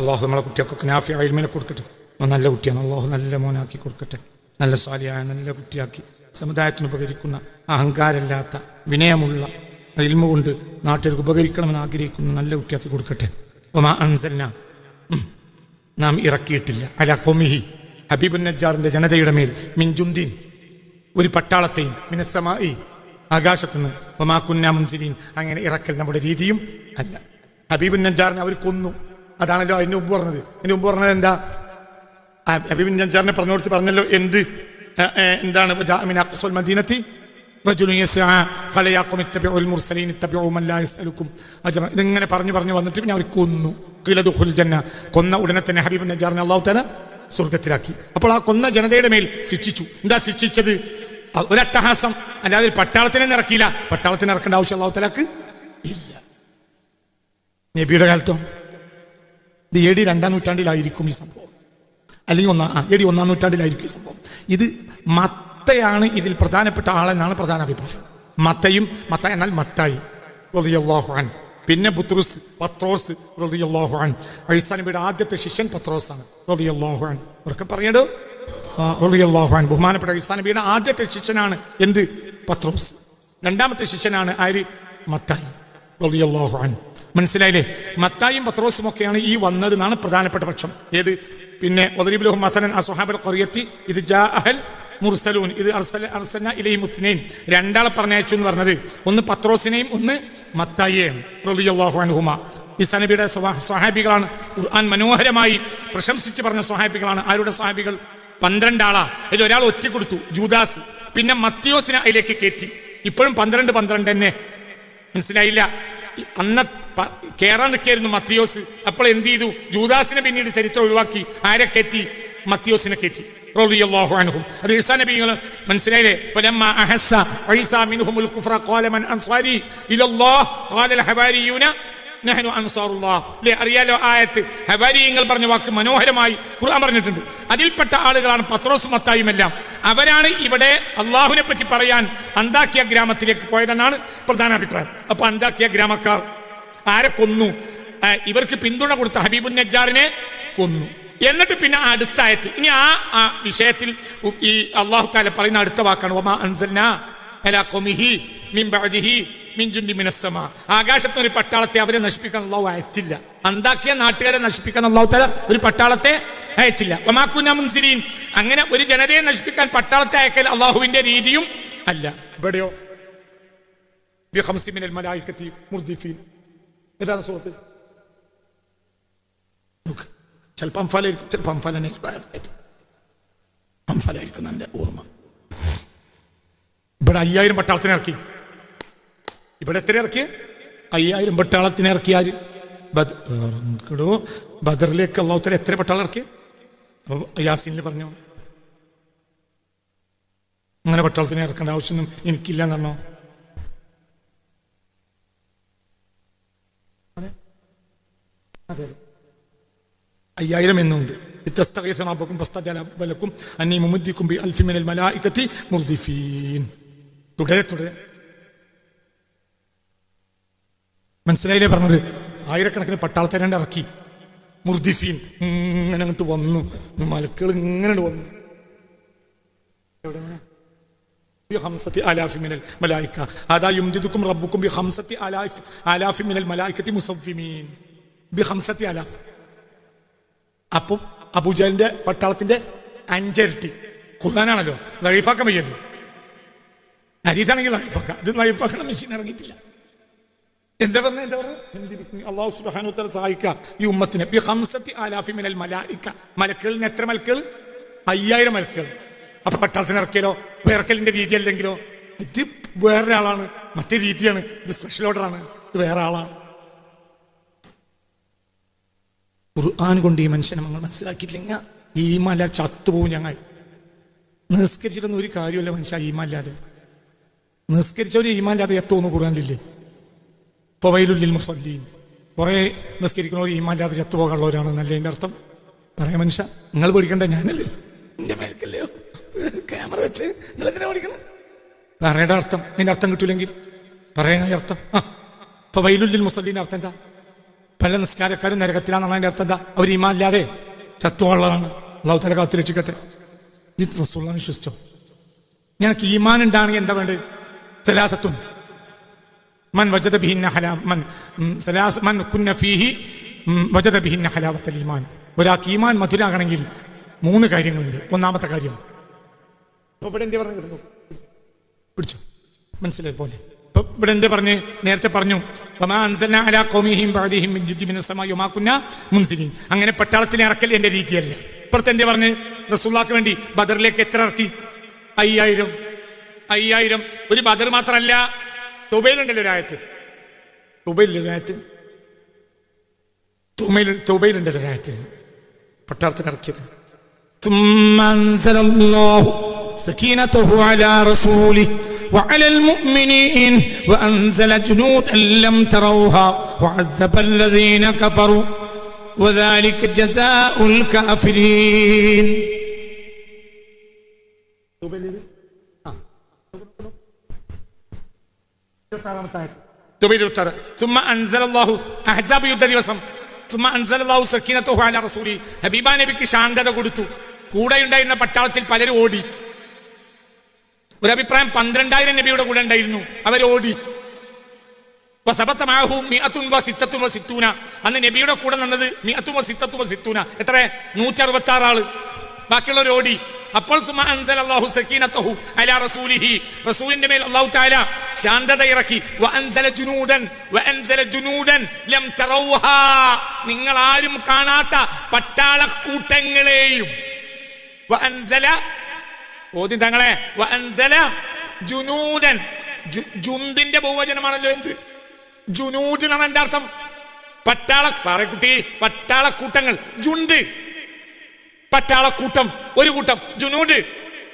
അള്ളാഹു നമ്മളെ കുട്ടികൾക്കൊക്കെ നാഫി അഴിമിനെ കൊടുക്കട്ടെ. നല്ല കുട്ടിയാണ്. അള്ളാഹു നല്ല മോനാക്കി കൊടുക്കട്ടെ. നല്ല സ്വാലിയായ നല്ല കുട്ടിയാക്കി സമുദായത്തിന് ഉപകരിക്കുന്ന അഹങ്കാരമില്ലാത്ത വിനയമുള്ള ഇൽമ കൊണ്ട് നാട്ടുകാർക്ക് ഉപകരിക്കണമെന്ന് ആഗ്രഹിക്കുന്ന നല്ല കുട്ടിയാക്കി കൊടുക്കട്ടെ. ഒമാ അൻസലിന നാം ഇറക്കിയിട്ടില്ല. അല കൊമിഹി ഹബീബുൻ നജ്ജാറിന്റെ ജനതയുടെ മേൽ മിൻജുന്ദീൻ ഒരു പട്ടാളത്തെയും മിനസ്സമായി ആകാശത്തുനിന്ന് ഒമാക്കുന്ന മുൻസിലീൻ അങ്ങനെ ഇറക്കൽ നമ്മുടെ രീതിയും അല്ല. ഹബീബുൻ നജ്ജാറിനെ അവർ കൊന്നു. അതാണല്ലോ അതിന് മുമ്പ് പറഞ്ഞത്. അതിന് മുമ്പ് പറഞ്ഞത് എന്താ? ഹബീബുൻ നജ്ജാറിനെ പറഞ്ഞു കൊടുത്ത് പറഞ്ഞല്ലോ എന്ത്? എന്താണ്? മദീനത്തി ഇതിങ്ങനെ പറഞ്ഞു പറഞ്ഞു വന്നിട്ട് ഞാൻ അവർ കൊന്നു. കൊന്ന ഉടനെ തന്നെ ഹബീബ് നജാറിനെ അള്ളാഹു തന്നെ സ്വർഗത്തിലാക്കി അപ്പോൾ ആ കൊന്ന ജനതയുടെ മേൽ ശിക്ഷിച്ചു. എന്താ ശിക്ഷിച്ചത്? ഒരു അട്ടഹാസം അല്ലാതെ പട്ടാളത്തിനെ ഇറക്കിയില്ല. പട്ടാളത്തിന് ഇറക്കേണ്ട ആവശ്യം അള്ളാഹു തലാക്ക് ഇല്ല. നബിയുടെ കാലത്തോ? ഇത് എ ഡി രണ്ടാം നൂറ്റാണ്ടിലായിരിക്കും ഈ സംഭവം. അല്ലെങ്കിൽ ഒന്നാം എ ഡി ഒന്നാം നൂറ്റാണ്ടിലായിരിക്കും ഈ സംഭവം. ഇത് മത്തയാണ് ഇതിൽ പ്രധാനപ്പെട്ട ആളെന്നാണ് പ്രധാന അഭിപ്രായം. മത്തയും മത്ത എന്നാൽ മത്തായി. പിന്നെ ബുത്രുസ് പത്രോസ് റളിയല്ലാഹു അൻ ഐസാ നബിയുടെ ആദ്യത്തെ ശിഷ്യൻ പത്രോസാണ് പറയടോ ആ, റളിയല്ലാഹു അൻ ബഹുമാനപ്പെട്ട ഐസാ നബിയുടെ ആദ്യത്തെ ശിഷ്യനാണ് എന്ത്? പത്രോസ്. രണ്ടാമത്തെ ശിഷ്യനാണ് ആര്? മത്തായി റളിയല്ലാഹു അൻ മനസ്സിലായില്ലേ? മത്തായും പത്രോസും ഒക്കെയാണ് ഈ വന്നത് എന്നാണ് പ്രധാനപ്പെട്ട പക്ഷം. ഏത്? പിന്നെ ഇത് ജാ അഹൽ മുർസലൂൻ ഇത് അർസല അർസന ഇലൈ മുസ്നൈൻ രണ്ടാളെ പറഞ്ഞയച്ചു എന്ന് പറഞ്ഞത് ഒന്ന് പത്രോസിനെയും ഒന്ന് മത്തായിയെയാണ് റളിയല്ലാഹു അൻഹുമ. സ്വഹാ- സ്വഹാബികളാണ് ഖുർആൻ മനോഹരമായി പ്രശംസിച്ച് പറഞ്ഞ സ്വഹാബികളാണ്. ആരുടെ സ്വഹാബികൾ? പന്ത്രണ്ടാളാ. അതിൽ ഒരാൾ ഒറ്റ കൊടുത്തു ജൂദാസ്. പിന്നെ മത്തിയോസിനെ അതിലേക്ക് കയറ്റി. ഇപ്പോഴും പന്ത്രണ്ട് പന്ത്രണ്ട് തന്നെ. മനസ്സിലായില്ല? അന്ന കയറാൻ നിൽക്കായിരുന്നു മത്തിയോസ്. അപ്പോൾ എന്ത് ചെയ്തു? ജൂദാസിനെ പിന്നീട് ചരിത്രം ഒഴിവാക്കി. ആരെ കയറ്റി? മത്തിയോസിനെ കയറ്റി. റളിയല്ലാഹു അൻഹു. അത് ഈസാ നബികൾ മനസ്സിലായില്ലേ? ഫലമ്മ അഹസ്സ ഈസാ മിൻഹുമുൽ കുഫ്ര ഖാല മൻ അൻസാരി ഇലല്ലാഹ് ഖാലൽ ഹവാരിയൂന നഹ്നു അൻസാറുല്ലാഹ്. അല്ലേ അറിയാലോ ആയത്ത്? ഹവാരിയങ്ങൾ പറഞ്ഞ വാക്ക് മനോഹരമായി ഖുർആൻ പറഞ്ഞിട്ടുണ്ട്. അതിൽപ്പെട്ട ആളുകളാണ് പത്രോസ് മത്തായും എല്ലാം. അവരാണ് ഇവിടെ അള്ളാഹുവിനെ പറ്റി പറയാൻ അന്താക്കിയ ഗ്രാമത്തിലേക്ക് പോയതെന്നാണ് പ്രധാന അഭിപ്രായം. അപ്പൊ അന്താക്കിയ ഗ്രാമക്കാർ ആരെ കൊന്നു? ഇവർക്ക് പിന്തുണ കൊടുത്ത ഹബീബുൻ നജ്ജാറിനെ കൊന്നു. എന്നിട്ട് പിന്നെ അടുത്തായത്. ഇനി ആ ആ വിഷയത്തിൽ ഈ അള്ളാഹു താല പറയുന്ന അടുത്ത വാക്കാണ്. ഒമാ അൻസൽനാ മിൻ ബഅദിഹി മിൻ മിനസ്സമാ ആകാശത്ത് ഒരു പട്ടാളത്തെ അവരെ നശിപ്പിക്കാൻ അള്ളാഹു അയച്ചില്ല. അന്താക്കിയ നാട്ടുകാരെ നശിപ്പിക്കാൻ അള്ളാഹു താല ഒരു പട്ടാളത്തെ അയച്ചില്ല. ഒമാക്കുന്ന മുൻസിരീൻ. അങ്ങനെ ഒരു ജനതയെ നശിപ്പിക്കാൻ പട്ടാളത്തെ അയക്കൽ അള്ളാഹുവിന്റെ രീതിയും അല്ല. ഇവിടെയോ? മുർദിഫീൻ. ഏതാണ് സുഹൃത്ത് നോക്ക്. ചിലപ്പോൾ അംഫാലായിരിക്കും ചിലപ്പോൾ അംഫാലായിരിക്കും അംഫാലായിരിക്കും എന്റെ ഓർമ്മ. ഇവിടെ അയ്യായിരം പട്ടാളത്തിനെ ഇറക്കി. ഇവിടെ എത്ര ഇറക്കി അയ്യായിരം പട്ടാളത്തിനെ ഇറക്കി ആര്? ബദ് ഇറങ്ങിക്കടോ ബദറിലേക്ക് അള്ളാഹുത്തല എത്ര പട്ടാളം ഇറക്കി? അപ്പൊ യാസീനിൽ പറഞ്ഞു? അങ്ങനെ പട്ടാളത്തിനെ ഇറക്കേണ്ട ആവശ്യമൊന്നും എനിക്കില്ല എന്നോ അതെ. അയ്യായിരം എന്നുണ്ട്. വ്യത്യസ്തകീർത്തനാപ്പക്കും ഫസ്തജലബലക്കും അന്നി മുമുദ്ദിക്കും ബി അൽഫിമിനൽ മലായിക്കത്തി മുർദിഫീൻ. തുടരെ തുടരെ. മനസ്സിലായില്ലേ പറഞ്ഞത്? ആയിരക്കണക്കിന് പട്ടാളത്തെ ഇറക്കി. മുർദിഫീൻ ഇങ്ങനെ അങ്ങോട്ട് വന്നു. മലക്കുകൾ ഇങ്ങനെ വന്നു. ഹംസത്തി ആലാഫി മിനൽ മലായിക്ക. അതാ യുംദിദുക്കും റബ്ബുക്കും ബി ഹംസത്തി ആലാഫി ആലാഫി മിനൽ ബി അപ്പം അബുജലിന്റെ പട്ടാളത്തിന്റെ അഞ്ചരട്ടി. ഖുർആനാണല്ലോ. ലൈഫാക്കാൻ വയ്യല്ലോ. ഹരീസാണെങ്കിൽ ലൈഫാക്കാം. ഇത് ലൈഫാക്കണ മെഷീൻ ഇറങ്ങിയിട്ടില്ല. എന്താ പറഞ്ഞ എന്താ പറഞ്ഞ? അള്ളാഹു വതആല സഹായിക്കാം ഈ ഉമ്മത്തിനെ. ഖംസത്തി ആലാഫി മിനൽ മലായിക മലക്കുകളിന് എത്ര മലക്കുകൾ? അയ്യായിരം മലക്കുകൾ. അപ്പൊ പട്ടാളത്തിന് ഇറക്കിയാലോ? ഇറക്കലിന്റെ രീതി അല്ലെങ്കിലോ? ഇത് വേറൊരാളാണ്. മറ്റേ രീതിയാണ്. ഇത് സ്പെഷ്യൽ ഓർഡറാണ് ഇത് വേറെ ആളാണ്. ഖുർആൻ കൊണ്ട് ഈ മനുഷ്യനെ നമ്മൾ മനസ്സിലാക്കിയില്ലെങ്കിൽ ഈ മല ചത്തുപോകും ഞങ്ങൾ. നിസ്കരിച്ചിട്ടൊന്നും ഒരു കാര്യമല്ല മനുഷ്യ ഈമാല്ലാതെ നിസ്കരിച്ചവർ ഈമല്ലാതെ എത്തുമെന്ന് ഖുർആനിലില്ലേ പൊവയിലുള്ളിൽ മുസല്ലീൻ. കുറെ നിസ്കരിക്കുന്നവർ ചത്തുപോകാനുള്ളവരാണ് നല്ല എന്റെ അർത്ഥം? പറയാം മനുഷ്യ നിങ്ങൾ പേടിക്കണ്ട ഞാനല്ലേ? എന്റെ മേൽക്കല്ലയോ വെച്ച് നിങ്ങൾ എന്തിനാ പഠിക്കണം പറയുടെ അർത്ഥം നിന്റെ അർത്ഥം കിട്ടൂലെങ്കിൽ. പറയാ അർത്ഥം. ആ. വൈലുല്ലിൽ മുസല്ലീന്റെ അർത്ഥം എന്താ? പല നിസ്കാരക്കാരും നരകത്തിലാണെന്നാണ് അതിന്റെ അർത്ഥം. എന്താ? അവർ ഈമാനില്ലാതെ ചത്തുവള്ളതാണ് അള്ളാഹു തല കാത്തു രക്ഷിക്കട്ടെ ഇത് റസൂള്ള വിശ്വസിച്ചോ? ഞങ്ങൾക്ക് ഈമാൻ ഉണ്ടാണെങ്കിൽ എന്താ വേണ്ടത്? സലാസത്തും. മൻ വജത ബിഹിന്ന ഹലാ മൻ മൻ കുന്ന ഫീഹി വജത ബിഹിന്ന ഹലാവത്തൽ ഈമാൻ. ഒരാൾക്ക് ഈമാൻ മധുരാകണമെങ്കിൽ മൂന്ന് കാര്യങ്ങളുണ്ട്. ഒന്നാമത്തെ കാര്യം. ഇവിടെ എന്താ പറഞ്ഞു കിടന്നു? പിടിച്ചോ? മനസ്സിലായി പോലെ. ഇവിടെ എന്ത് പറഞ്ഞ്? നേരത്തെ പറഞ്ഞു അങ്ങനെ പട്ടാളത്തിനെ ഇറക്കൽ എന്റെ രീതിയല്ല. ഇപ്പുറത്ത് എന്തേ പറഞ്ഞ്? റസൂള്ളാക്ക് വേണ്ടി ബദറിലേക്ക് എത്ര ഇറക്കി? അയ്യായിരം. അയ്യായിരം. ഒരു ബദർ മാത്രമല്ല തുബയിലുണ്ടല്ലോ രാജ്യത്ത് തുബയിലൊരു ആയത്ത്. തുബയിലുണ്ടല്ലോ ഒരായത്ത് പട്ടാളത്തിന് ഇറക്കിയത്. سكينته على رسوله وعلى المؤمنين وأنزل جنودا لم تروها وعذب الذين كفروا وذلك جزاء الكافرين ثم أنزل الله أحزاب യുദ്ധ ദിവസം ثم أنزل الله سكينته على رسوله ഹബീബ നബിക്ക് ശാന്തത കൊടുത്തു കൂടെ ഉണ്ടായിരുന്ന പട്ടാളത്തിൽ പലരും ഓടി ഒരു അഭിപ്രായം പന്ത്രണ്ടായിരം നബിയുടെ കൂടെ ഉണ്ടായിരുന്നു. വ സിത്തൂന. അന്ന് നബിയുടെ കൂടെ നിന്നത് മിഅത്തുൻ വ സിത്തത്തുൻ വ സിത്തൂന. എത്ര? നൂറ്റി അറുപത്തി ആറ് ആൾ ബാക്കിയുള്ളവർ ഓടി അപ്പോൾ അൻസൽ സക്കീനത്തഹു അലാ റസൂലിഹി. റസൂലിന്റെ മേൽ അല്ലാഹു തആല ശാന്തത ഇറക്കി. വ അൻസല ജുനൂദൻ വ അൻസല ജുനൂദൻ ലം തറൗഹാ. നിങ്ങൾ ആരും കാണാത്ത പട്ടാളക്കൂട്ടങ്ങളെയും വ അൻസല ഓതി തങ്ങളെ ജുനൂദൻ. ജുന്തിന്റെ ബഹുവചനമാണല്ലോ എന്ത്? ജുനൂദ് എന്നാണ് എന്റെ അർത്ഥം. പട്ടാള പാറക്കുട്ടി പട്ടാളക്കൂട്ടങ്ങൾ. ജുണ്ട്. പട്ടാളക്കൂട്ടം ഒരു കൂട്ടം. ജുനൂഡ്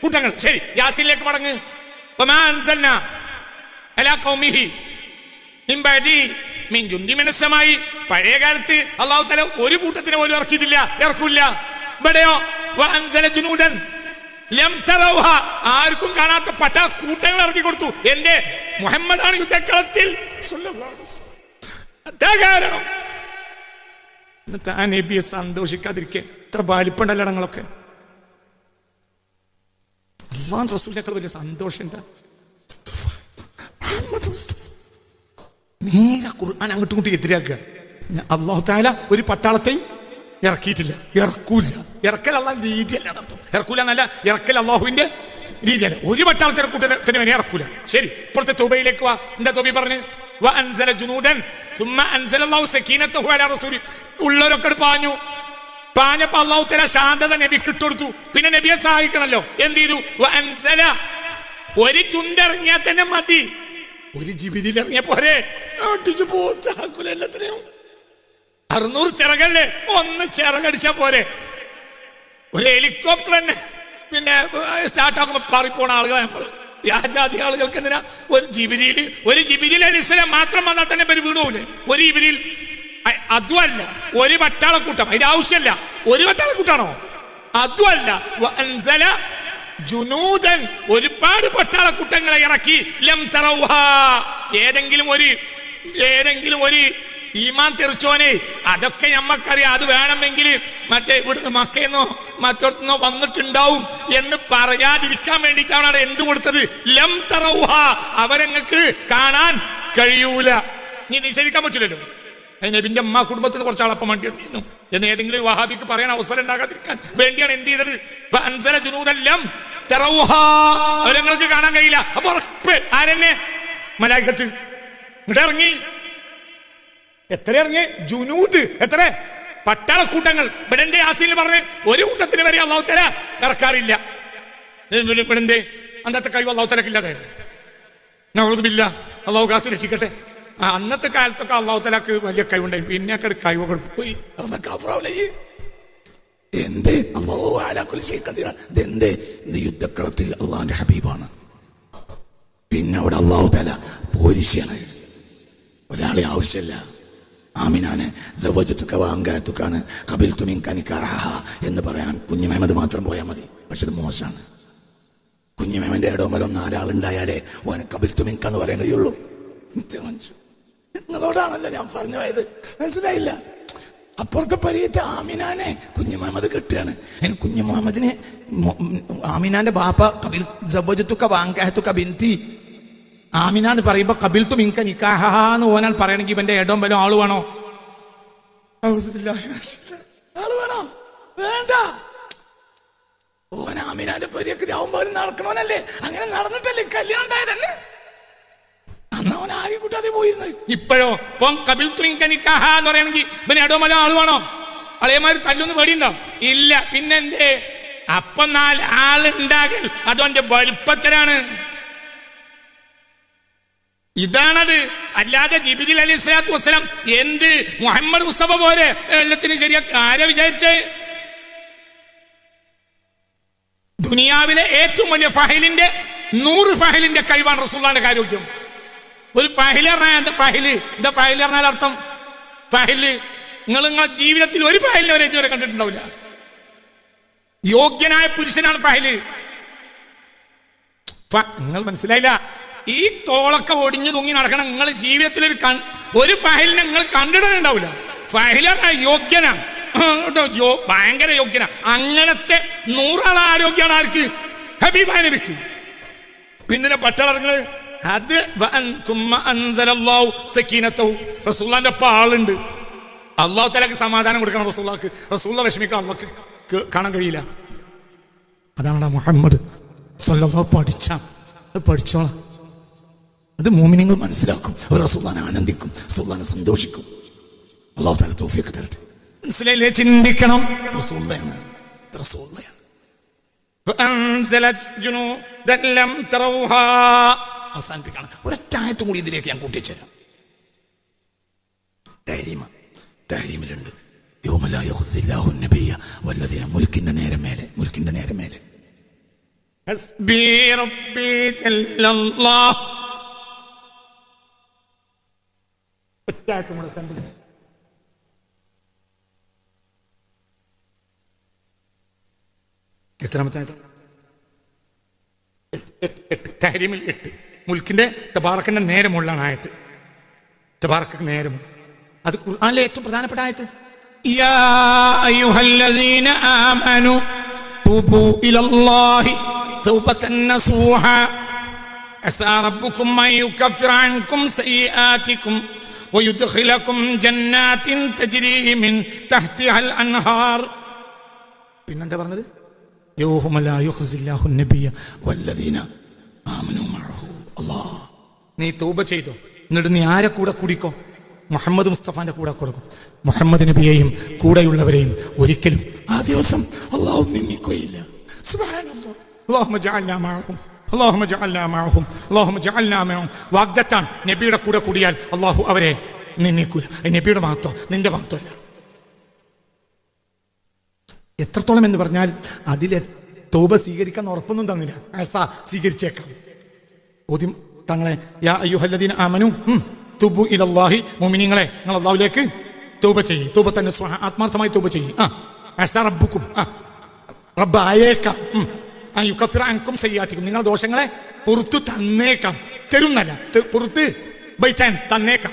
കൂട്ടങ്ങൾ. ശരി യാസിലേക്ക് മടങ്ങ്. ജുന്ദി മിനസ്സമായി പഴയ കാലത്ത് അള്ളാഹു തല ഒരു കൂട്ടത്തിന് പോലും ഇറക്കിയിട്ടില്ല ഇറക്കില്ല. ഇവിടെയോ? വ ആർക്കും കാണാത്ത പട്ട കൂട്ടങ്ങൾ ഇറക്കി കൊടുത്തു. എന്റെ മുഹമ്മദാണ് യുദ്ധക്കളത്തിൽ. എന്നിട്ട് ആ നബിയെ സന്തോഷിക്കാതിരിക്കെ. ഇത്ര വലിപ്പുണ്ടല്ലോ ഇടങ്ങളൊക്കെ അള്ളാൻ റസൂലിനേക്കാൾ വലിയ സന്തോഷം നേരെ ഖുർആൻ അങ്ങോട്ടും ഇങ്ങോട്ടും എതിരാക്കുക. അള്ളാഹു താല ഒരു പട്ടാളത്തെയും ഇറക്കിയിട്ടില്ല. ഇറക്കൂല ഇറക്കൽ അള്ളാഹ് രീതിയല്ല നടത്തും ഇറക്കൂല എന്നല്ല ഇറക്കൽ അള്ളാഹുവിന്റെ രീതിയല്ല. ഒരു പട്ടാളത്തിന് കൂട്ടത്തിന് വരെ ഇറക്കൂല. ശരി ഇപ്പോഴത്തെ തുബയിലേക്ക് വാ. എന്താ തുബി പറഞ്ഞു? ഉള്ളവരൊക്കെ പാഞ്ഞു. പാഞ്ഞപ്പോ അള്ളാഹു തല ശാന്തത നബിക്ക് ഇട്ടുകൊടുത്തു പിന്നെ നബിയെ സഹായിക്കണല്ലോ. എന്ത് ചെയ്തു? ഒരു ചുണ്ടിറങ്ങിയാൽ തന്നെ മതി. ഒരു ജിബിലിറങ്ങിയ പോലെ ഒട്ടിച്ചു പോത്താക്കൂല എല്ലാത്തിനെയും. അറുന്നൂറ് ചിറകല്ലേ? ഒന്ന് ചിറകടിച്ചാ പോരെ. ഒരു ഹെലികോപ്റ്റർ തന്നെ. പിന്നെ സ്റ്റാർട്ട് സ്റ്റാർട്ടാക്കുമ്പോ പാറിപ്പോണ ആളുകളെ നമ്മൾ യാജാതി ആളുകൾക്ക് എന്തിനാ? ഒരു ജിബിരിയിൽ ഒരു ജിബിരിയിൽ അലിസ്ലാം മാത്രം വന്നാൽ തന്നെ പേര് വീണൂല്ലേ ഒരു ജിബിരിയിൽ അതുമല്ല ഒരു പട്ടാളക്കൂട്ടം അതിന്റെ ആവശ്യമല്ല ഒരു പട്ടാളക്കൂട്ടാണോ അതുമല്ല ജുനൂതൻ ഒരുപാട് പട്ടാളക്കൂട്ടങ്ങളെ ഇറക്കി. ലം തറവുഹ ഏതെങ്കിലും ഒരു ഏതെങ്കിലും ഒരു ഈമാൻ തെറിച്ചോനെ അതൊക്കെ ഞമ്മക്കറിയാം. അത് വേണമെങ്കിൽ മറ്റേ ഇവിടുന്ന് മക്കയെന്നോ മറ്റൊരുന്നോ വന്നിട്ടുണ്ടാവും എന്ന് പറയാതിരിക്കാൻ വേണ്ടിയിട്ടാണ് അവിടെ എന്ത് കൊടുത്തത്? ലം തറൗഹ. അവരങ്ങൾക്ക് കാണാൻ കഴിയൂല. നീ നിഷേധിക്കാൻ പറ്റില്ലല്ലോ. നബിന്റെ അമ്മ കുടുംബത്തിന് കുറച്ച് അളപ്പം വേണ്ടി വന്നിരുന്നു എന്ന് ഏതെങ്കിലും വഹാബിക്ക് പറയാൻ അവസരം ഉണ്ടാകാതിരിക്കാൻ വേണ്ടിയാണ് എന്ത് ചെയ്തത്? അൻസല ജുനൂതെല്ലാം അവരങ്ങൾക്ക് കാണാൻ കഴിയില്ല. അപ്പൊ ഉറപ്പ്. ആരെന്നെ? മലായിക്കത്ത്. ഇങ്ങോട്ട് ഇറങ്ങി. എത്ര ഇറങ്ങി എത്ര? പട്ടാളക്കൂട്ടങ്ങൾ. ഇവിടെ ആസിൽ പറഞ്ഞ് ഒരു കൂട്ടത്തിന് വരെ അള്ളാഹുത്തല തല ഇറക്കാറില്ല. ഇവിടെന്തേ അന്നത്തെ കഴിവ് അള്ളാഹുത്തലക്കില്ലാതെ നവറുദില്ല അള്ളാഹു കാത്തു രക്ഷിക്കട്ടെ. ആ അന്നത്തെ കാലത്തൊക്കെ അള്ളാഹുത്തലാക്ക് വലിയ കഴിവുണ്ടായി. പിന്നെയൊക്കെ കഴിവൊക്കെ പോയി. എന്തേ? അള്ളാഹു യുദ്ധക്കളത്തിൽ അള്ളാഹിന്റെ ഹബീബാണ്. പിന്നെ അവിടെ അള്ളാഹു തല പോരിശയാണ് ഒരാളെ ആവശ്യമില്ല. ആമിനാണ്. വാങ്കാത്തുക്കാണ് കപിൽ തുമിൻ കനിക്കാഹ എന്ന് പറയാൻ കുഞ്ഞു മെഹമ്മദ് മാത്രം പോയാൽ മതി. പക്ഷെ അത് മോശമാണ്. കുഞ്ഞിമേമന്റെ ഇടോമലോ നാലാളുണ്ടായാലേ ഓനെ കബിൽത്തു എന്ന് പറയാൻ കഴിയുള്ളൂ നിങ്ങളോടാണല്ലോ ഞാൻ പറഞ്ഞു പോയത്. മനസ്സിലായില്ല? അപ്പുറത്തെ പരിയത്തെ ആമിനാനെ കുഞ്ഞു മുഹമ്മദ് കെട്ടുകയാണ് അതിന് കുഞ്ഞു മുഹമ്മദിനെ ആമിനാന്റെ ബാപ്പ കബിൽ ജബജത്തുക്ക വാങ്കാഹത്തുക്ക ബിന്തി ആമിന എന്ന് പറയുമ്പോ കബിൽ തു മിങ്ക നിക്കാഹാന്ന് ഓനാൽ പറയണെങ്കിൽ ഇവന്റെ ഇടം വല്ല ആൾ വേണോ? ആൾ വേണോ? വേണ്ട. ഓൻ ആമിനാന്റെ പരിയൊക്കെ ആവുമ്പോൾ നടക്കണോനല്ലേ? അങ്ങനെ നടന്നിട്ടല്ലേ കല്യാണം ഉണ്ടായതല്ലേ? അന്ന് അവൻ ആരും കൂട്ടാതെ പോയിരുന്നത് ഇപ്പോഴോ? ഇപ്പം മിങ്ക നിക്കാഹ എന്ന് പറയണെങ്കിൽ ഇവന് ഇടമല ആൾ വേണോ? അളയമാര് തല്ലൊന്ന് പേടിയുണ്ടോ? ഇല്ല. പിന്നെന്തേ? അപ്പൊ നാല് ആളുണ്ടാകൽ. അതോന്റെ വലുപ്പത്തിലാണ്? ഇതാണത്. അല്ലാതെ ജിബിദിൽ അലി സ്വലാത്തു വസ്സലാം എന്ത് മുഹമ്മദ് മുസ്തഫ പോലെ എല്ലാത്തിനും ശരിയാ ആരെ വിചാരിച്ചേ? ദുനിയാവിലെ ഏറ്റവും വലിയ ഫഹലിന്റെ നൂറ് ഫഹലിന്റെ കൈവാൻ റസൂള്ളാന്റെ കാര്യം ഒരു ഫഹൽ പറഞ്ഞാൽ എന്താ ഫഹൽ? എന്താ ഫഹൽ പറഞ്ഞാൽ അർത്ഥം? ഫഹൽ. നിങ്ങൾ നിങ്ങളെ ജീവിതത്തിൽ ഒരു ഫഹലിനെ വരെ ഇതുവരെ കണ്ടിട്ടുണ്ടാവില്ല. യോഗ്യനായ പുരുഷനാണ് ഫഹൽ. നിങ്ങൾ മനസ്സിലായില്ല. ഈ തോളൊക്കെ ഒടിഞ്ഞു തൂങ്ങി നടക്കണം നിങ്ങൾ ജീവിതത്തിൽ ഒരു ഒരു ഫഹലിനെ നിങ്ങൾ കണ്ടിടാനുണ്ടാവില്ല. ഫഹലർ യോഗ്യനാണ് ഭയങ്കര യോഗ്യന. അങ്ങനത്തെ നൂറാളെ ആരോഗ്യമാണ് ആർക്ക്? ഹബീബായ നബിക്ക്. പിന്നെ പട്ടളങ്ങൾ അത്. റസൂലുള്ളാന്റെ ഒപ്പം ആളുണ്ട്. അള്ളാഹു തലക്ക് സമാധാനം കൊടുക്കണം റസൂള്ളക്ക് റസൂള്ള വിഷമിക്കാൻ അള്ളക്ക് കാണാൻ കഴിയില്ല. അതാണ് മുഹമ്മദ്. പഠിച്ച. പഠിച്ചോളാം. അത് മോമിനിങ്ങൾ മനസ്സിലാക്കും. അവർ റസൂല്ലാനെ ആനന്ദിക്കും റസൂല്ലാനെ സന്തോഷിക്കും. അള്ളാഹു താല തോഫിയൊക്കെ തരട്ടെ. മനസ്സിലായില്ലേ? ചിന്തിക്കണം. റസൂള്ളയാണ് റസൂള്ളയാണ് അവസാനിപ്പിക്കണം. ഒരൊറ്റായത്തും കൂടി ഇതിലേക്ക് ഞാൻ കൂട്ടിച്ചേരാം. തരീമ തരീമിലുണ്ട് മുൽക്കിന്റെ നേരം മേലെ മുൽക്കിന്റെ നേരം മേലെ. ഹസ്ബി റബ്ബി പഞ്ചായത്തും കൂടെ സംഘടിപ്പിച്ചു എത്രാമത്തെ എട്ട് തഹരീമിൽ എട്ട്. മുൽക്കിന്റെ തബാറക്കിന്റെ നേരെ ആയത്ത്. തബാറക്ക് നേരം അത് ഖുർആാനിലെ ഏറ്റവും പ്രധാനപ്പെട്ട ആയത്ത്. ആമനു പിന്നെന്താ പറഞ്ഞത്? നീ തൂബ ചെയ്തോ. എന്നിട്ട് നീ ആരെ കൂടെ കുടിക്കോ? മുഹമ്മദ് മുസ്തഫാന്റെ കൂടെ കൊടുക്കും. മുഹമ്മദ് നബിയെയും കൂടെയുള്ളവരെയും ഒരിക്കലും ആ ദിവസം അള്ളാഹു നിന്നിക്കുകയില്ല സുബാനല്ലോ അള്ളാഹു ജാലിനാമാകും അള്ളാഹുമ ജാലിനാമാഹും അള്ളാഹുമ ജാലിനാമാഹും വാഗ്ദത്താൻ നബിയുടെ കൂടെ കൂടിയാൽ അള്ളാഹു അവരെ നിന്നേക്കൂല നബിയുടെ മാത്രം നിന്റെ മാത്രമല്ല എത്രത്തോളം എന്ന് പറഞ്ഞാൽ അതിലെ തൗബ സ്വീകരിക്കാൻ ഉറപ്പൊന്നും തന്നില്ല. ആസ സ്വീകരിച്ചേക്കാം. ഓദ്യം തങ്ങളെ യാ അയ്യുഹല്ലദീൻ ആമനു തുബു ഇലല്ലാഹി മുമിനിങ്ങളെ നിങ്ങൾ അള്ളാഹുലേക്ക് തൂപ ചെയ്യും. തൂപ തന്നെ ആത്മാർത്ഥമായി തൂപ ചെയ്യും. ആ ആസ റബ്ബുക്കും ആ റബ്ബ് ആയേക്കാം ആ യുക്കഫിറ അങ്കും സയ്യാത്തിക്കും നിങ്ങൾ ദോഷങ്ങളെ പുറത്തു തന്നേക്കാം. തരുന്നല്ല പുറത്ത് ബൈ ചാൻസ് തന്നേക്കാം.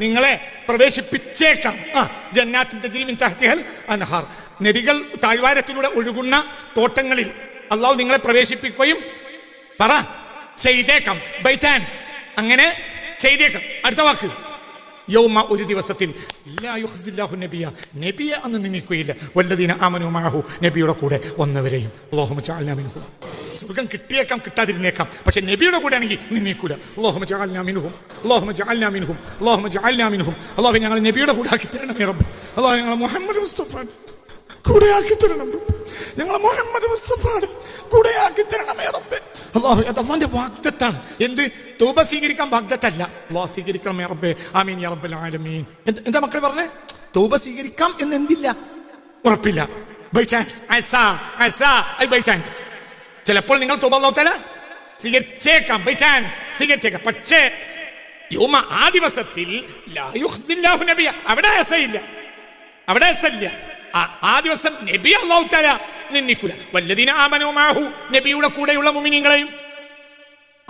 നിങ്ങളെ പ്രവേശിപ്പിച്ചേക്കാം. ആ ജന്നാത്തിന്റെ ജീവിൻ തഹത്തിഹൽ അൻഹാർ. നദികൾ താഴ്വാരത്തിലൂടെ ഒഴുകുന്ന തോട്ടങ്ങളിൽ അള്ളാഹു നിങ്ങളെ പ്രവേശിപ്പിക്കുകയും പറ ചെയ്തേക്കാം. ബൈ ചാൻസ് അങ്ങനെ ചെയ്തേക്കാം. അടുത്ത വാക്ക്. യൗമ ഒരു ദിവസത്തിൽ. ലാ യുഖ്സില്ലാഹു നബിയ. നബിയെ അന്ന് നിന്നിക്കുകയില്ല വല്ലതീന ആമനു മാഹു നബിയുടെ കൂടെ ഒന്നവരെയും ജഅൽനാ മിൻഹും. സ്വർഗം കിട്ടിയേക്കാം കിട്ടാതിരുന്നേക്കാം. പക്ഷെ നബിയുടെ കൂടെ ആണെങ്കിൽ നിന്നിക്കൂല അല്ലാഹുമ്മ ജഅൽനാ മിൻഹും. അല്ലാഹുമ്മ ജഅൽനാ മിൻഹും. അല്ലാഹു ഞങ്ങൾ നബിയുടെ കൂടെ ആക്കി തരണമേ റബ്ബ്. അള്ളാഹു ഞങ്ങൾ മുഹമ്മദ് മുസ്തഫ കൂടെ ആക്കി തരണം ഞങ്ങൾ മുഹമ്മദ് മുസ്തഫ കൂടെ ആക്കി തരണമേ റബ്ബ്. അള്ളാഹു അത് വാഗ്ദത്താണ്. എന്ത്? തൂബ സ്വീകരിക്കാൻ ബാഗ്ദത്തല്ല. അള്ളാഹ് സ്വീകരിക്കണം റബ്ബേ. ആമീൻ യാ റബ്ബൽ ആലമീൻ. എന്താ മക്കൾ പറഞ്ഞേ? തൂബ സ്വീകരിക്കാം എന്ന് എന്തില്ല ഉറപ്പില്ല ബൈ ചാൻസ് ബൈ ചാൻസ് ചിലപ്പോൾ നിങ്ങൾ തൂബ നോക്കല സ്വീകരിച്ചേക്കാം. By chance സ്വീകരിച്ചേക്കാം. പക്ഷേ യോമ ആ ദിവസത്തിൽ അവിടെ ഇല്ല അവിടെ ഇല്ല ആ- ദിവസം നബി അള്ളാഹു തല നിന്ദിക്കൂല. വല്ലതിന ആമനോമാഹു നബിയുടെ കൂടെയുള്ള മുമിനിങ്ങളെയും.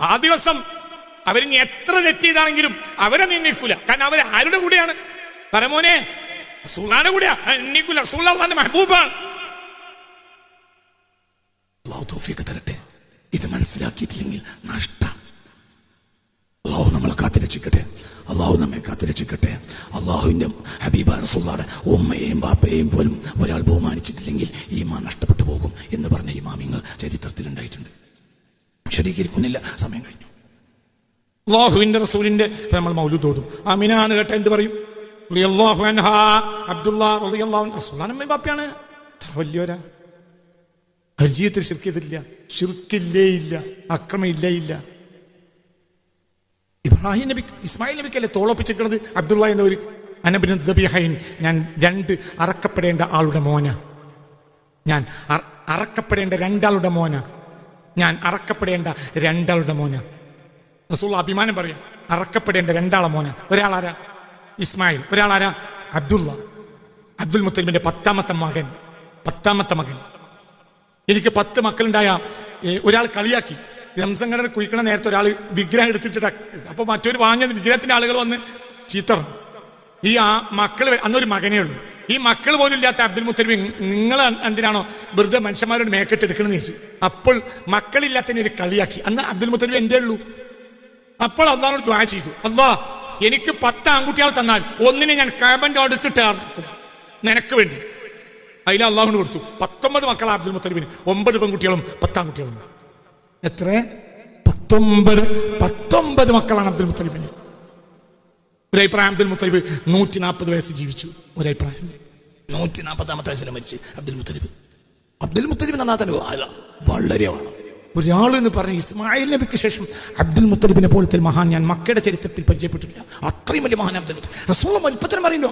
ആ ദിവസം അവരിനി എത്ര തെറ്റ് ചെയ്താണെങ്കിലും അവരെ നിന്നിക്കൂല കാരണം അവർ ആരുടെ കൂടെയാണ്? പരമോനെ റസൂലാന്റെ കൂടെയാ. മെഹബൂബാണ്. തരട്ടെ. ഇത് മനസ്സിലാക്കിയിട്ടില്ലെങ്കിൽ അള്ളാഹുവിന്റെ റസൂലിന്റെ ഇപ്പൊ നമ്മൾ മൗലൂദ് ഓതും അമിന എന്ന് കേട്ട എന്ത് പറയും? അൻഹു. റസൂലുള്ളാഹിന്റെ ഉമ്മയും ബാപ്പയാണ്. എത്ര വലിയവരാ. അവർ ജീവിതത്തിൽ ശിർക്കിയതില്ല ഷിർക്കില്ലേ ഇല്ല. അക്രമം ഇല്ലേ. ഇബ്രാഹിം നബി ഇസ്മായിൽ നബിക്കല്ലേ തോളപ്പിച്ചിരിക്കുന്നത്? അബ്ദുള്ള എന്ന ഒരു ദബിഹൈൻ. ഞാൻ രണ്ട് അറക്കപ്പെടേണ്ട ആളുടെ മോന. ഞാൻ അറ- അറക്കപ്പെടേണ്ട രണ്ടാളുടെ മോന. ഞാൻ അറക്കപ്പെടേണ്ട രണ്ടാളുടെ മോന. റസൂള്ള അഭിമാനം പറയും അറക്കപ്പെടേണ്ട രണ്ടാളെ മോനെ. ഒരാളാരാ? ഇസ്മായിൽ. ഒരാളാരാ? അബ്ദുള്ള. അബ്ദുൽ മുത്തലിമിന്റെ പത്താമത്തെ മകൻ. പത്താമത്തെ മകൻ. എനിക്ക് പത്ത് മക്കളുണ്ടായ ഒരാൾ കളിയാക്കി. രംസംഘടന കുഴിക്കണ നേരത്തെ ഒരാൾ വിഗ്രഹം എടുത്തിട്ട് അപ്പൊ മറ്റൊരു വാങ്ങിയ വിഗ്രഹത്തിന്റെ ആളുകൾ വന്ന് ചീത്തറ. ഈ ആ മക്കൾ അന്നൊരു മകനേ ഉള്ളൂ. ഈ മക്കൾ പോലും ഇല്ലാത്ത അബ്ദുൽ മുത്തലിമി നിങ്ങൾ എന്തിനാണോ വെറുതെ മനുഷ്യന്മാരോട് മേക്കെട്ട് എടുക്കണമെന്ന് ചോദിച്ചു. അപ്പോൾ മക്കളില്ലാത്തതിനെ ഒരു കളിയാക്കി. അന്ന് അബ്ദുൽ മുത്തലിമി എന്തേ ഉള്ളൂ? അപ്പോൾ അള്ളാഹിനോട് ദ്വാ ചെയ്തു. അള്ളാ എനിക്ക് പത്ത് ആൺകുട്ടികളെ തന്നാൽ ഒന്നിനെ ഞാൻ കാബന്റെ അടുത്തിട്ട് ഇറക്കും. നിനക്ക് വേണ്ടി. അതിൽ അള്ളാഹുവിന് കൊടുത്തു. പത്തൊമ്പത് മക്കൾ അബ്ദുൽ മുത്തലിബിന്. ഒമ്പത് പെൺകുട്ടികളും പത്താൺകുട്ടികളും എത്ര? പത്തൊമ്പത് പത്തൊമ്പത് മക്കളാണ് അബ്ദുൽ മുത്തലിബിന്. ഒരഭിപ്രായം അബ്ദുൽ മുത്തലിബ് നൂറ്റി നാൽപ്പത് വയസ്സ് ജീവിച്ചു. ഒരഭിപ്രായം. നൂറ്റി നാൽപ്പത്താമത്തെ വയസ്സിൽ മരിച്ചു അബ്ദുൽ മുത്തലിബ്. അബ്ദുൽ മുത്തലിബ് തന്നെ. ആളാ. വളരെ ഒരാളെന്ന് പറഞ്ഞ ഇസ്മായിൽ നബിക്ക് ശേഷം അബ്ദുൽ മുത്തലിബിനെ പോലത്തെ മഹാൻ ഞാൻ മക്കയുടെ ചരിത്രത്തിൽ പരിചയപ്പെട്ടില്ല അത്രയും വലിയ മഹാൻ അബ്ദുൽ മുത്തലിബ്. റസൂൾ വലിപ്പത്തിനും പറയുന്നു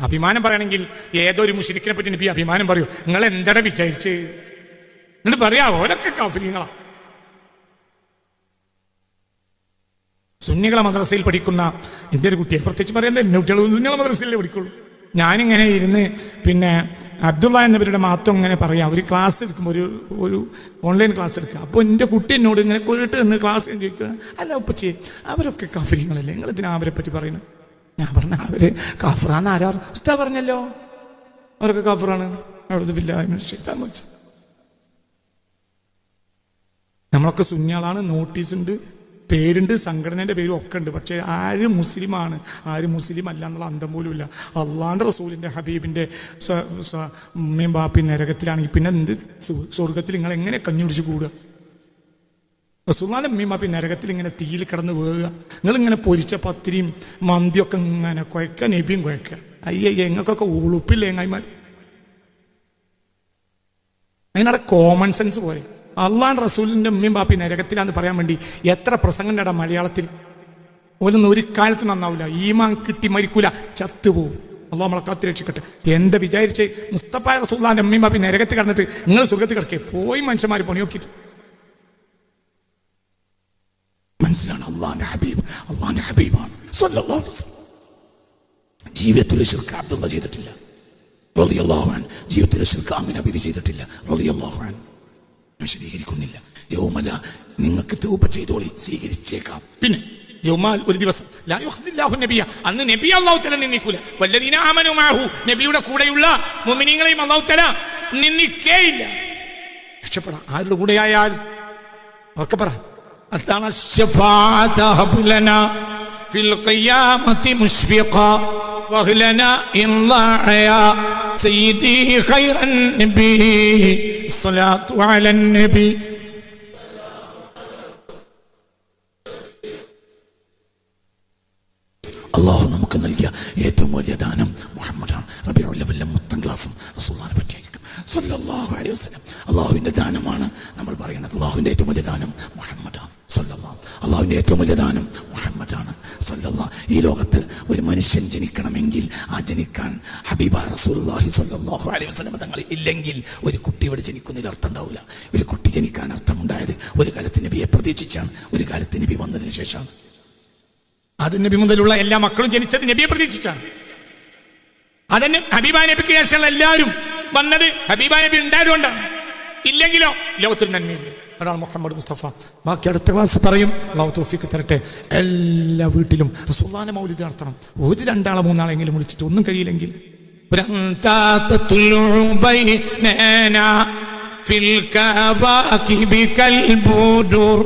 അഭിമാനം പറയണമെങ്കിൽ ഏതൊരു മുഷിരിക്കിനെ പറ്റി നബി അഭിമാനം പറയൂ. നിങ്ങൾ എന്താണ് വിചാരിച്ച്? എന്നിട്ട് പറയാ ഓരൊക്കെ കാഫിലിങ്ങളാ സുന്നികളെ മദ്രസയിൽ പഠിക്കുന്ന എന്റെ ഒരു കുട്ടിയെ പ്രത്യേകിച്ച് പറയണ്ടേ എന്നെ കുട്ടികൾ സുന്നികളെ മദ്രസയിലേ പഠിക്കുള്ളൂ. ഞാനിങ്ങനെ ഇരുന്ന് പിന്നെ അബ്ദുള്ള എന്നവരുടെ മാത്രം ഇങ്ങനെ പറയാം. ഒരു ക്ലാസ് എടുക്കുമ്പോൾ ഒരു ഒരു ഓൺലൈൻ ക്ലാസ് എടുക്കുക. അപ്പോൾ എന്റെ കുട്ടി എന്നോട് ഇങ്ങനെ കൊരിട്ട് നിന്ന് ക്ലാസ് ചോദിക്കുക അല്ല ഉപ്പച്ചേ അവരൊക്കെ കാഫിരിങ്ങളല്ലേ? നിങ്ങൾ ഇതിനാ അവരെ പറ്റി പറയുന്നത്? ഞാൻ പറഞ്ഞ അവർ കാഫറാന്ന് ആരാ? ഉസ്താ പറഞ്ഞല്ലോ. അവരൊക്കെ കാഫറാണ് നമ്മളൊക്കെ സുന്യാളാണ് നോട്ടീസ് ഉണ്ട്. പേരുണ്ട് സംഘടനയുടെ പേരും ഒക്കെ ഉണ്ട്. പക്ഷേ ആര് മുസ്ലിമാണ് ആര് മുസ്ലിം അല്ല എന്നുള്ള അന്തം ഇല്ല. ഹബീബിന്റെ സ- സ- ഉമ്മയും ബാപ്പി നരകത്തിലാണെങ്കിൽ പിന്നെ എന്ത് സ്വർഗത്തിൽ നിങ്ങൾ എങ്ങനെ കഞ്ഞുടിച്ച് കൂടുക? റസൂലിന്റെ ഉമ്മയും ബാപ്പി നരകത്തിൽ ഇങ്ങനെ തീയിൽ കിടന്ന് വേകുക നിങ്ങളിങ്ങനെ പൊരിച്ച പത്തിരിയും മന്തിയൊക്കെ ഇങ്ങനെ കുഴക്കുക നബിയും കുഴക്കുക അയ്യയ്യ എങ്ങൾക്കൊക്കെ ഉളുപ്പില്ലേ എങ്ങായിമാർ അതിനവിടെ കോമൺ സെൻസ് പോലെ. അള്ളാൻ റസൂലിന്റെ ഉമ്മയും ബാപ്പി നരകത്തിലാന്ന് പറയാൻ വേണ്ടി എത്ര പ്രസംഗം മലയാളത്തിൽ. ഓലൊന്നും ഒരു കാലത്ത് നന്നാവില്ല ഈമാൻ കിട്ടി മരിക്കൂല. ചത്തുപോകും അള്ളാഹ് നമ്മളെ കാത്തി രക്ഷിക്കട്ടെ. എന്താ വിചാരിച്ച് മുസ്തഫ റസൂല്ലാന്റെ ഉമ്മയും ബാപ്പി നരകത്ത് കിടന്നിട്ട് നിങ്ങൾ സുഖത്ത് കിടക്കേ? പോയി മനുഷ്യന്മാർ പണി നോക്കിയിട്ട്. മനസ്സിലാണ്. അള്ളാന്റെ ഹബീബ്. അള്ളാന്റെ ഹബീബാണ്. ജീവിതത്തിൽ അബ്ദുള്ള ചെയ്തിട്ടില്ല. റളിയല്ലാഹു അൻഹു. ജീവിതത്തിൽ ശിർക്ക് അഭിവി ചെയ്തിട്ടില്ല. ഞാൻ വിശദീകരിക്കുന്നില്ല യൗമല നിങ്ങൾക്ക് തൂപ്പ ചെയ്തോളി സ്വീകരിച്ചേക്കാം. പിന്നെ യൗമാൽ ഒരു ദിവസം നബിയ. അന്ന് നബി അല്ലാഹു തല നിന്നിക്കൂല വല്ലദീന ആമനു മാഹു. നബിയുടെ കൂടെയുള്ള മുഅ്മിനീങ്ങളെയും അല്ലാഹു തല നിന്നിക്കേയില്ല രക്ഷപ്പെടാം. ആരുടെ കൂടെയായാൽ? ഒക്കെ പറ. അതാണ് الشفاعة هب لنا في القيامة مشفقا واغلنا إن ضاع يا سيدي خير النبي الصلاة على النبي അള്ളാഹു നമുക്ക് നൽകിയ ഏറ്റവും വലിയ ദാനം മുഹമ്മദാണ് റബിയുള്ള മൊത്തം ക്ലാസ്സും റസൂള്ളാനെ പറ്റിയായിരിക്കും സല്ലല്ലാഹു അലൈഹി വസല്ലം അള്ളാഹുവിൻ്റെ ദാനമാണ് നമ്മൾ പറയുന്നത് അള്ളാഹുവിൻ്റെ ഏറ്റവും വലിയ ദാനം മുഹമ്മദാണ് സല്ലല്ലാഹു അള്ളാഹുവിൻ്റെ ഏറ്റവും വലിയ ദാനം മുഹമ്മദാണ് സല്ലല്ലാ ഈ ലോകത്ത് ഒരു മനുഷ്യൻ ജനിക്കണമെങ്കിൽ ആ ജനിക്കാൻ ഹബീബ റസൂലുള്ളാഹി സ്വല്ലല്ലാഹു അലൈഹി വസല്ലം ഇല്ലെങ്കിൽ ഒരു കുട്ടി ഇവിടെ ജനിക്കുന്നതിൽ അർത്ഥം ഉണ്ടാവില്ല. ഒരു കുട്ടി ജനിക്കാൻ അർത്ഥമുണ്ടായത് ഒരു കാലത്ത് നബിയെ പ്രതീക്ഷിച്ചാണ് ഒരു കാലത്ത് നബി വന്നതിന് ശേഷമാണ്. അത് നബി മുതലുള്ള എല്ലാ മക്കളും ജനിച്ചത് നബിയെ പ്രതീക്ഷിച്ചാണ്. അതന്നെ ഹബീബ നബിക്ക് ശേഷമുള്ള എല്ലാവരും വന്നത് ഹബീബ നബി ഉണ്ടായതുകൊണ്ടാണ്. ഇല്ലെങ്കിലോ ലോകത്തിൽ നന്മയില്ല ഒരാൾ മുഹമ്മദ് മുസ്തഫ ബാക്കി അടുത്ത ക്ലാസ് പറയും അള്ളാഹു തോഫിക്ക് തരട്ടെ എല്ലാ വീട്ടിലും റസൂല്ലാന മൗലിദ് നടത്തണം ഒരു രണ്ടാളെ മൂന്നാളെങ്കിലും വിളിച്ചിട്ട് ഒന്നും കഴിയില്ലെങ്കിൽ بيننا في الكواكب كالبدور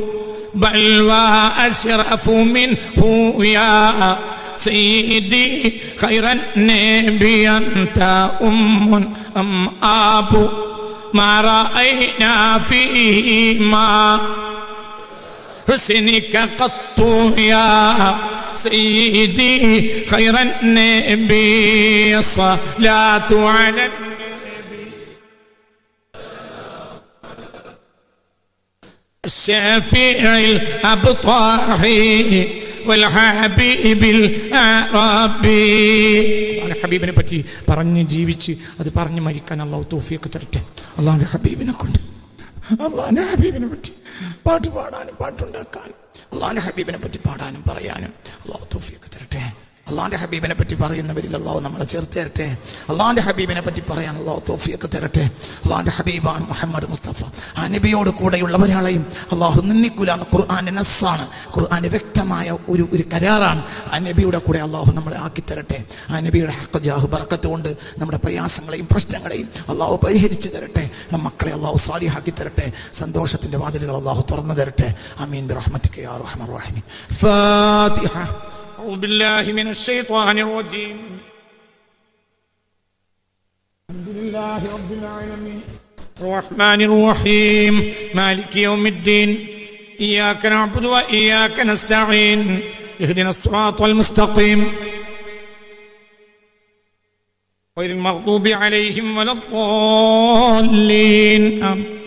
بل وأشرف منه يا سيدي خير النبي أنت أم أم أبو ما رأينا فيما حسنك قط يا سيدي خير النبي صلاة على الشفيع الأبطاحي ഹബീബിനെ പറ്റി പറഞ്ഞ് ജീവിച്ച് അത് പറഞ്ഞ് മരിക്കാൻ അള്ളാഹു തോഫിയൊക്കെ തരട്ടെ. അള്ളാഹുന്റെ ഹബീബിനെ കൊണ്ട്. അള്ളാഹിന്റെ ഹബീബിനെ പറ്റി പാട്ട് പാടാനും പാട്ടുണ്ടാക്കാനും അള്ളാഹിന്റെ ഹബീബിനെ പറ്റി പാടാനും പറയാനും അള്ളാഹു തോഫിയൊക്കെ തരട്ടെ. അള്ളാഹിന്റെ ഹബീബിനെ പറ്റി പറയുന്നവരിൽ അള്ളാഹു നമ്മളെ ചേർത്ത് തരട്ടെ. അള്ളാഹിന്റെ ഹബീബിനെ പറ്റി പറയാൻ അള്ളാഹു തോഫിയൊക്കെ തരട്ടെ. അള്ളാഹിന്റെ ഹബീബാണ് മുഹമ്മദ് മുസ്തഫ. ആ നബിയോട് കൂടെയുള്ള ഒരാളെയും അള്ളാഹു നിന്നിക്കൂലാണ് ഖുർആാന്റെ നസ്സാണ്. ഖുർആാന്റെ വ്യക്തമായ ഒരു ഒരു കരാറാണ് ആ നബിയുടെ കൂടെ അള്ളാഹു നമ്മളെ ആക്കി തരട്ടെ ആ നബിയുടെ ഹക്ക് ജാഹു ബറക്കത്ത് കൊണ്ട് നമ്മുടെ പ്രയാസങ്ങളെയും പ്രശ്നങ്ങളെയും അള്ളാഹു പരിഹരിച്ചു തരട്ടെ നമ്മുടെ മക്കളെ അള്ളാഹു സാലിഹാക്കി തരട്ടെ സന്തോഷത്തിന്റെ വാതിലുകൾ അള്ളാഹു തുറന്നു തരട്ടെ അമീൻ ബിറഹ്മത്തിക യാ റഹ്മർ റഹീം ഫാത്തിഹ أعوذ بالله من الشيطان الرجيم الحمد لله رب العالمين الرحمن الرحيم مالك يوم الدين إياك نعبد وإياك نستعين اهدنا الصراط المستقيم. غير المغضوب عليهم ولا الضالين. آمين.